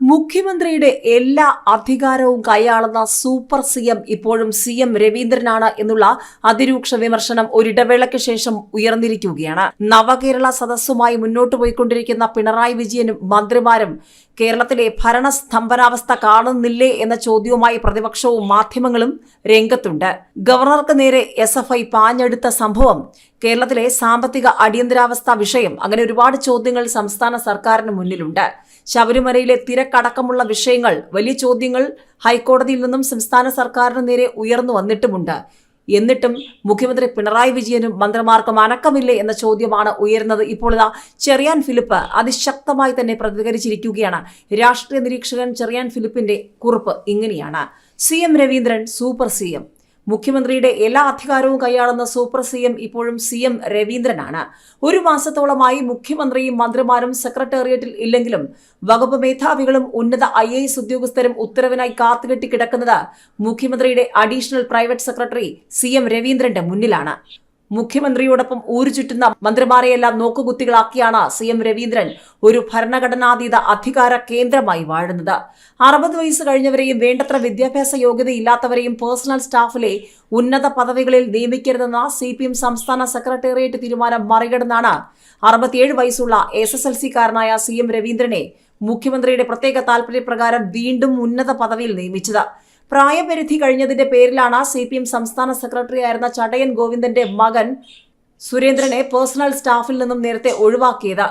മുഖ്യമന്ത്രിയുടെ എല്ലാ അധികാരവും കൈയാളുന്ന സൂപ്പർ സി എം ഇപ്പോഴും സി എം രവീന്ദ്രനാണ് എന്നുള്ള അതിരൂക്ഷ വിമർശനം ഒരിടവേളയ്ക്ക് ശേഷം ഉയർന്നിരിക്കുകയാണ്. നവകേരള സദസ്സുമായി മുന്നോട്ട് പോയിക്കൊണ്ടിരിക്കുന്ന പിണറായി വിജയനും മന്ത്രിമാരും കേരളത്തിലെ ഭരണസ്തംഭനാവസ്ഥ കാണുന്നില്ലേ എന്ന ചോദ്യവുമായി പ്രതിപക്ഷവും മാധ്യമങ്ങളും രംഗത്തുണ്ട്. ഗവർണർക്ക് നേരെ എസ് എഫ് ഐ പാഞ്ഞെടുത്ത സംഭവം കേരളത്തിലെ സാമ്പത്തിക അടിയന്തരാവസ്ഥ വിഷയം അങ്ങനെ ഒരുപാട് ചോദ്യങ്ങൾ സംസ്ഥാന സർക്കാരിന് മുന്നിലുണ്ട്. ശബരിമലയിലെ തിരക്കടക്കമുള്ള വിഷയങ്ങൾ വലിയ ചോദ്യങ്ങൾ ഹൈക്കോടതിയിൽ നിന്നും സംസ്ഥാന സർക്കാരിന് നേരെ ഉയർന്നു വന്നിട്ടുമുണ്ട്. എന്നിട്ടും മുഖ്യമന്ത്രി പിണറായി വിജയനും മന്ത്രിമാർക്കും അനക്കമില്ലേ എന്ന ചോദ്യമാണ് ഉയരുന്നത്. ഇപ്പോൾ ഇതാ ചെറിയാൻ ഫിലിപ്പ് അതിശക്തമായി തന്നെ പ്രതികരിച്ചിരിക്കുകയാണ്. രാഷ്ട്രീയ നിരീക്ഷകൻ ചെറിയാൻ ഫിലിപ്പിന്റെ കുറിപ്പ് ഇങ്ങനെയാണ്. C M Raveendran super C M. മുഖ്യമന്ത്രിയുടെ എല്ലാ അധികാരവും കൈയാളുന്ന സൂപ്പർ സി എം ഇപ്പോഴും സി എം രവീന്ദ്രനാണ്. ഒരു മാസത്തോളമായി മുഖ്യമന്ത്രിയും മന്ത്രിമാരും സെക്രട്ടേറിയറ്റിൽ ഇല്ലെങ്കിലും വകുപ്പ് മേധാവികളും ഉന്നത ഐ എ എസ് ഉദ്യോഗസ്ഥരും ഉത്തരവിനായി കാത്തുകെട്ടി കിടക്കുന്നത് മുഖ്യമന്ത്രിയുടെ additional private secretary C M രവീന്ദ്രന്റെ മുന്നിലാണ്. മുഖ്യമന്ത്രിയോടൊപ്പം ഊരു ചുറ്റുന്ന മന്ത്രിമാരെയെല്ലാം നോക്കുകുത്തികളാക്കിയാണ് സി എം രവീന്ദ്രൻ ഒരു ഭരണഘടനാതീത അധികാര കേന്ദ്രമായി വാഴുന്നത്. അറുപത് വയസ്സ് കഴിഞ്ഞവരെയും വേണ്ടത്ര വിദ്യാഭ്യാസ യോഗ്യതയില്ലാത്തവരെയും പേഴ്സണൽ സ്റ്റാഫിലെ ഉന്നത പദവികളിൽ നിയമിക്കരുതെന്ന സി പി എം സംസ്ഥാന സെക്രട്ടേറിയറ്റ് തീരുമാനം മറികടന്നാണ് അറുപത്തിയേഴ് വയസ്സുള്ള എസ് എസ് എൽ സിക്കാരനായ സി എം രവീന്ദ്രനെ മുഖ്യമന്ത്രിയുടെ പ്രത്യേക താൽപര്യപ്രകാരം വീണ്ടും ഉന്നത പദവിയിൽ നിയമിച്ചത്. പ്രായപരിധി കഴിഞ്ഞതിന്റെ പേരിലാണ് സി പി എം സംസ്ഥാന സെക്രട്ടറി ആയിരുന്ന ചടയൻ ഗോവിന്ദന്റെ മകൻ സുരേന്ദ്രനെ പേഴ്സണൽ സ്റ്റാഫിൽ നിന്നും നേരത്തെ ഒഴിവാക്കിയത്.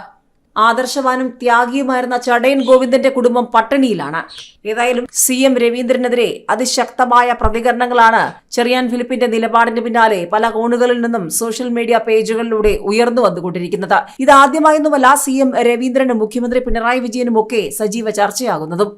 ആദർശവാനും ത്യാഗിയുമായിരുന്ന ചടയൻ ഗോവിന്ദന്റെ കുടുംബം പട്ടിണിയിലാണ്. ഏതായാലും സി എം രവീന്ദ്രനെതിരെ അതിശക്തമായ പ്രതികരണങ്ങളാണ് ചെറിയാൻ ഫിലിപ്പിന്റെ നിലപാടിന് പിന്നാലെ പല കോണുകളിൽ നിന്നും സോഷ്യൽ മീഡിയ പേജുകളിലൂടെ ഉയർന്നു വന്നുകൊണ്ടിരിക്കുന്നത്. ഇതാദ്യമായൊന്നുമല്ല സി എം രവീന്ദ്രനും മുഖ്യമന്ത്രി പിണറായി വിജയനുമൊക്കെ സജീവ ചർച്ചയാകുന്നതും.